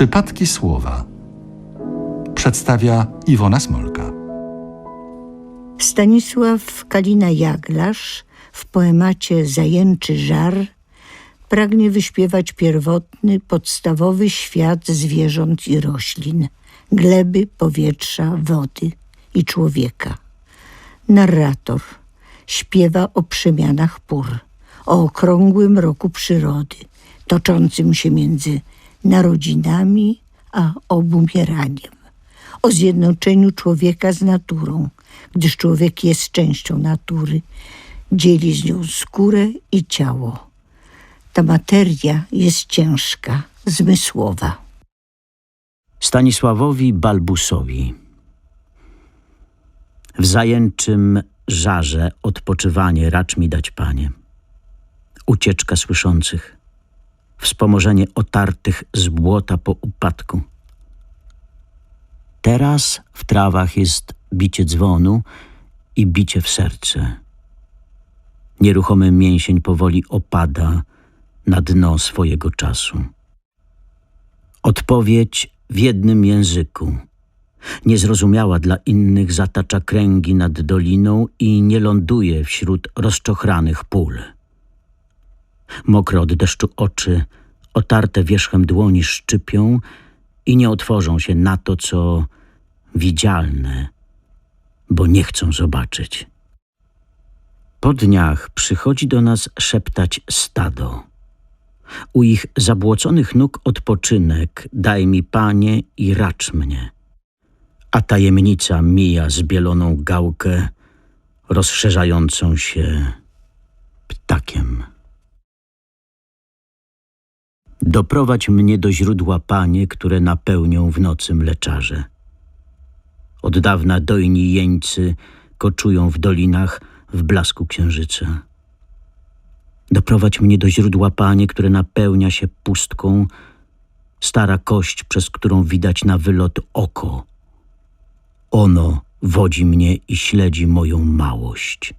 Przypadki słowa przedstawia Iwona Smolka. Stanisław Kalina-Jaglarz w poemacie Zajęczy żar pragnie wyśpiewać pierwotny, podstawowy świat zwierząt i roślin, gleby, powietrza, wody i człowieka. Narrator śpiewa o przemianach pór, o okrągłym roku przyrody, toczącym się między narodzinami a obumieraniem, o zjednoczeniu człowieka z naturą, gdyż człowiek jest częścią natury, dzieli z nią skórę i ciało. Ta materia jest ciężka, zmysłowa. Stanisławowi Balbusowi. W zajęczym żarze odpoczywanie racz mi dać, panie. Ucieczka słyszących, wspomożenie otartych z błota po upadku. Teraz w trawach jest bicie dzwonu i bicie w serce. Nieruchomy mięsień powoli opada na dno swojego czasu. Odpowiedź w jednym języku. Niezrozumiała dla innych zatacza kręgi nad doliną i nie ląduje wśród rozczochranych pól. Mokre od deszczu oczy, otarte wierzchem dłoni szczypią i nie otworzą się na to, co widzialne, bo nie chcą zobaczyć. Po dniach przychodzi do nas szeptać stado. U ich zabłoconych nóg odpoczynek, daj mi panie i racz mnie. A tajemnica mija zbieloną gałkę, rozszerzającą się ptakiem. Doprowadź mnie do źródła, panie, które napełnią w nocy mleczarze. Od dawna dojni jeńcy koczują w dolinach w blasku księżyca. Doprowadź mnie do źródła, panie, które napełnia się pustką, stara kość, przez którą widać na wylot oko. Ono wodzi mnie i śledzi moją małość.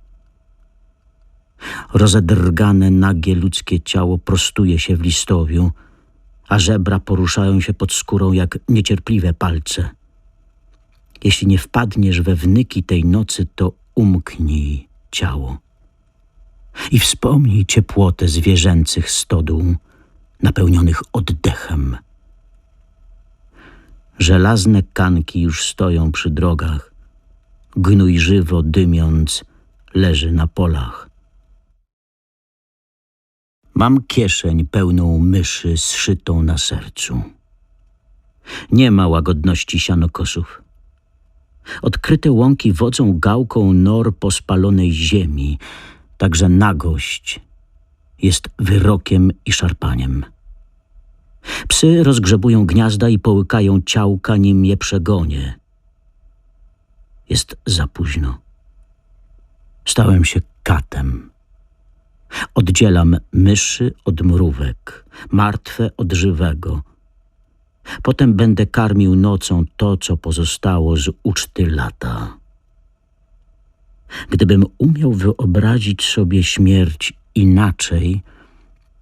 Rozedrgane, nagie ludzkie ciało prostuje się w listowiu, a żebra poruszają się pod skórą jak niecierpliwe palce. Jeśli nie wpadniesz we wnyki tej nocy, to umknij ciało. I wspomnij ciepłotę zwierzęcych stodół, napełnionych oddechem. Żelazne kanki już stoją przy drogach, gnój żywo dymiąc leży na polach. Mam kieszeń pełną myszy zszytą na sercu. Nie ma łagodności sianokosów. Odkryte łąki wodzą gałką nor po spalonej ziemi, także nagość jest wyrokiem i szarpaniem. Psy rozgrzebują gniazda i połykają ciałka, nim je przegonie. Jest za późno. Stałem się. Oddzielam myszy od mrówek, martwe od żywego. Potem będę karmił nocą to, co pozostało z uczty lata. Gdybym umiał wyobrazić sobie śmierć inaczej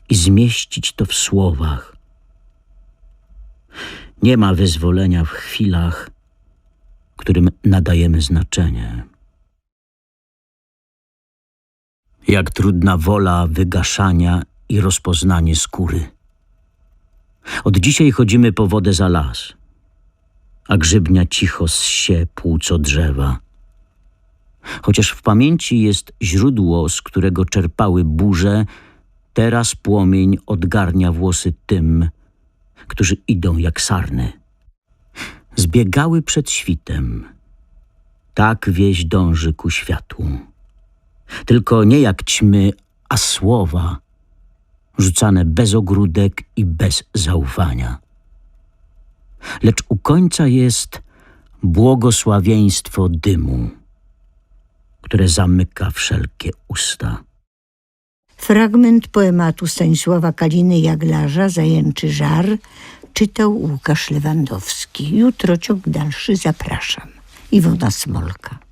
i zmieścić to w słowach. Nie ma wyzwolenia w chwilach, którym nadajemy znaczenie. Jak trudna wola wygaszania i rozpoznanie skóry. Od dzisiaj chodzimy po wodę za las, a grzybnia cicho ssie płuco drzewa. Chociaż w pamięci jest źródło, z którego czerpały burze, teraz płomień odgarnia włosy tym, którzy idą jak sarny. Zbiegały przed świtem. Tak wieś dąży ku światłu. Tylko nie jak ćmy, a słowa, rzucane bez ogródek i bez zaufania. Lecz u końca jest błogosławieństwo dymu, które zamyka wszelkie usta. Fragment poematu Stanisława Kaliny Jaglarza Zajęczy żar czytał Łukasz Lewandowski. Jutro ciąg dalszy zapraszam. Iwona Smolka.